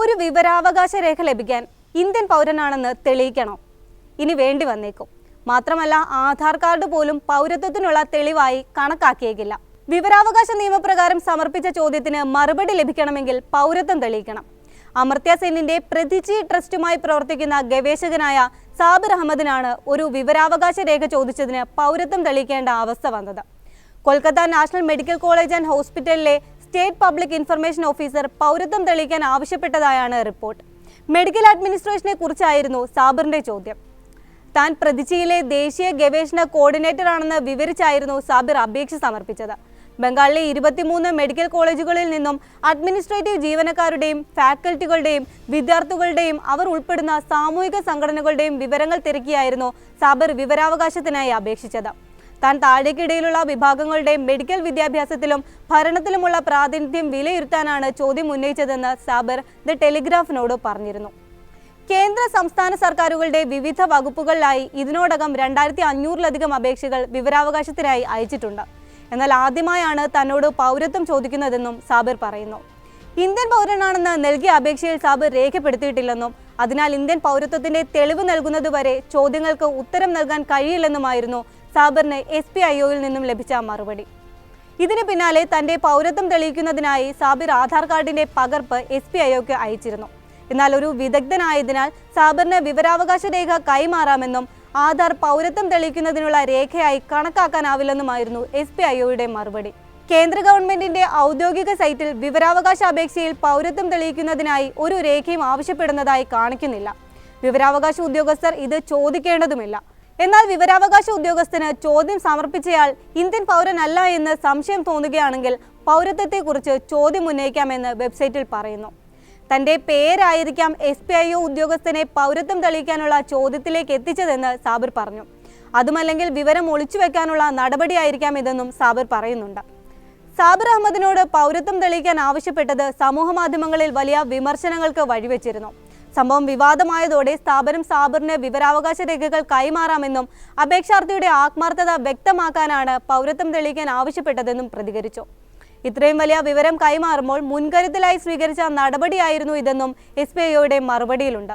ഒരു വിവരാവകാശ രേഖ ലഭിക്കാൻ ഇന്ത്യൻ പൗരനാണെന്ന് തെളിയിക്കണോ. ഇനി വേണ്ടി വന്നേക്കും. മാത്രമല്ല ആധാർ കാർഡ് പോലും പൗരത്വത്തിനുള്ള തെളിവായി കണക്കാക്കിയേക്കില്ല. വിവരാവകാശ നിയമപ്രകാരം സമർപ്പിച്ച ചോദ്യത്തിന് മറുപടി ലഭിക്കണമെങ്കിൽ പൗരത്വം തെളിയിക്കണം. അമർത്യ സെന്നിന്റെ പ്രതിജി ട്രസ്റ്റുമായി പ്രവർത്തിക്കുന്ന ഗവേഷകനായ സാബിർ അഹമ്മദിനാണ് ഒരു വിവരാവകാശ രേഖ ചോദിച്ചതിന് പൗരത്വം തെളിയിക്കേണ്ട അവസ്ഥ വന്നത്. Kolkata national medical college and ഹോസ്പിറ്റലിലെ സ്റ്റേറ്റ് പബ്ലിക് ഇൻഫർമേഷൻ ഓഫീസർ പൗരത്വം തെളിയിക്കാൻ ആവശ്യപ്പെട്ടതായാണ് റിപ്പോർട്ട്. മെഡിക്കൽ അഡ്മിനിസ്ട്രേഷനെ കുറിച്ചായിരുന്നു സാബിറിന്റെ ചോദ്യം. താൻ പ്രതിച്ചിയിലെ ദേശീയ ഗവേഷണ കോർഡിനേറ്റർ ആണെന്ന് വിവരിച്ചായിരുന്നു സാബിർ അപേക്ഷ സമർപ്പിച്ചത്. ബംഗാളിലെ ഇരുപത്തിമൂന്ന് മെഡിക്കൽ കോളേജുകളിൽ നിന്നും അഡ്മിനിസ്ട്രേറ്റീവ് ജീവനക്കാരുടെയും ഫാക്കൽറ്റികളുടെയും വിദ്യാർത്ഥികളുടെയും അവർ ഉൾപ്പെടുന്ന സാമൂഹിക സംഘടനകളുടെയും വിവരങ്ങൾ തിരക്കിയായിരുന്നു സാബിർ വിവരാവകാശത്തിനായി അപേക്ഷിച്ചത്. താൻ താഴേക്കിടയിലുള്ള വിഭാഗങ്ങളുടെ മെഡിക്കൽ വിദ്യാഭ്യാസത്തിലും ഭരണത്തിലുമുള്ള പ്രാതിനിധ്യം വിലയിരുത്താനാണ് ചോദ്യം ഉന്നയിച്ചതെന്ന് സാബർ ദ ടെലിഗ്രാഫിനോട് പറഞ്ഞിരുന്നു. കേന്ദ്ര സംസ്ഥാന സർക്കാരുകളുടെ വിവിധ വകുപ്പുകളിലായി ഇതിനോടകം രണ്ടായിരത്തി അഞ്ഞൂറിലധികം അപേക്ഷകൾ വിവരാവകാശത്തിനായി അയച്ചിട്ടുണ്ട്. എന്നാൽ ആദ്യമായാണ് തന്നോട് പൗരത്വം ചോദിക്കുന്നതെന്നും സാബിർ പറയുന്നു. ഇന്ത്യൻ പൗരനാണെന്ന് നൽകിയ അപേക്ഷയിൽ സാബിർ രേഖപ്പെടുത്തിയിട്ടില്ലെന്നും അതിനാൽ ഇന്ത്യൻ പൗരത്വത്തിന്റെ തെളിവ് നൽകുന്നതുവരെ ചോദ്യങ്ങൾക്ക് ഉത്തരം നൽകാൻ കഴിയില്ലെന്നുമായിരുന്നു സാബിറിന് എസ് പി ഐഒയിൽ നിന്നും ലഭിച്ച മറുപടി. ഇതിന് പിന്നാലെ തന്റെ പൗരത്വം തെളിയിക്കുന്നതിനായി സാബിർ ആധാർ കാർഡിന്റെ പകർപ്പ് എസ് പി ഐഒക്ക് അയച്ചിരുന്നു. എന്നാൽ ഒരു വിദഗ്ധനായതിനാൽ സാബിറിന് വിവരാവകാശ രേഖ കൈമാറാമെന്നും ആധാർ പൗരത്വം തെളിയിക്കുന്നതിനുള്ള രേഖയായി കണക്കാക്കാനാവില്ലെന്നുമായിരുന്നു എസ് പി ഐഒയുടെ മറുപടി. കേന്ദ്ര ഗവൺമെന്റിന്റെ ഔദ്യോഗിക സൈറ്റിൽ വിവരാവകാശ അപേക്ഷയിൽ പൗരത്വം തെളിയിക്കുന്നതിനായി ഒരു രേഖയും ആവശ്യപ്പെടുന്നതായി കാണിക്കുന്നില്ല. വിവരാവകാശ ഉദ്യോഗസ്ഥർ ഇത് ചോദിക്കേണ്ടതുമില്ല. എന്നാൽ വിവരാവകാശ ഉദ്യോഗസ്ഥന് ചോദ്യം സമർപ്പിച്ചയാൾ ഇന്ത്യൻ പൗരനല്ല എന്ന് സംശയം തോന്നുകയാണെങ്കിൽ പൗരത്വത്തെക്കുറിച്ച് ചോദ്യം ഉന്നയിക്കാമെന്ന് വെബ്സൈറ്റിൽ പറയുന്നു. തന്റെ പേരായിരിക്കാം എസ് പി ഐ ഒ ഉദ്യോഗസ്ഥനെ പൗരത്വം തെളിയിക്കാനുള്ള ചോദ്യത്തിലേക്ക് എത്തിച്ചതെന്ന് സാബിർ പറഞ്ഞു. അതുമല്ലെങ്കിൽ വിവരം ഒളിച്ചു വെക്കാനുള്ള നടപടിയായിരിക്കാം ഇതെന്നും സാബിർ പറയുന്നുണ്ട്. സാബിർ അഹമ്മദിനോട് പൗരത്വം തെളിയിക്കാൻ ആവശ്യപ്പെട്ടത് സമൂഹ മാധ്യമങ്ങളിൽ വലിയ വിമർശനങ്ങൾക്ക് വഴിവെച്ചിരുന്നു. സംഭവം വിവാദമായതോടെ സ്ഥാപനം സാബിറിന് വിവരാവകാശ രേഖകൾ കൈമാറാമെന്നും അപേക്ഷാർത്ഥിയുടെ ആത്മാർത്ഥത വ്യക്തമാക്കാനാണ് പൗരത്വം തെളിയിക്കാൻ ആവശ്യപ്പെട്ടതെന്നും പ്രതികരിച്ചു. ഇത്രയും വലിയ വിവരം കൈമാറുമ്പോൾ മുൻകരുതലായി സ്വീകരിച്ച നടപടിയായിരുന്നു ഇതെന്നും എസ് പി ഐയുടെ മറുപടിയിലുണ്ട്.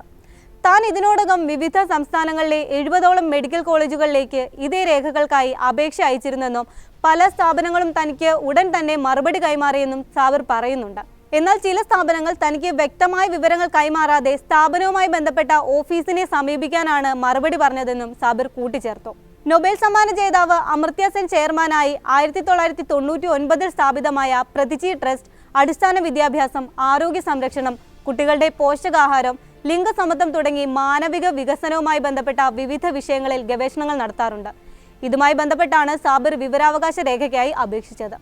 താൻ ഇതിനോടകം വിവിധ സംസ്ഥാനങ്ങളിലെ എഴുപതോളം മെഡിക്കൽ കോളേജുകളിലേക്ക് ഇതേ രേഖകൾക്കായി അപേക്ഷ അയച്ചിരുന്നെന്നും പല സ്ഥാപനങ്ങളും തനിക്ക് ഉടൻ തന്നെ മറുപടി കൈമാറിയെന്നും സാവർ പറയുന്നുണ്ട്. എന്നാൽ ചില സ്ഥാപനങ്ങൾ തനിക്ക് വ്യക്തമായ വിവരങ്ങൾ കൈമാറാതെ സ്ഥാപനവുമായി ബന്ധപ്പെട്ട ഓഫീസിനെ സമീപിക്കാനാണ് മറുപടി പറഞ്ഞതെന്നും സാബിർ കൂട്ടിച്ചേർത്തു. നൊബേൽ സമ്മാന ജേതാവ് അമർത്യ സെൻ ചെയർമാനായി ആയിരത്തി തൊള്ളായിരത്തി തൊണ്ണൂറ്റി ഒൻപതിൽ സ്ഥാപിതമായ പ്രതിജി ട്രസ്റ്റ് അടിസ്ഥാന വിദ്യാഭ്യാസം ആരോഗ്യ സംരക്ഷണം കുട്ടികളുടെ പോഷകാഹാരം ലിംഗസമത്വം തുടങ്ങി മാനവിക വികസനവുമായി ബന്ധപ്പെട്ട വിവിധ വിഷയങ്ങളിൽ ഗവേഷണങ്ങൾ നടത്താറുണ്ട്. ഇതുമായി ബന്ധപ്പെട്ടാണ് സാബിർ വിവരാവകാശ രേഖയ്ക്കായി അപേക്ഷിച്ചത്.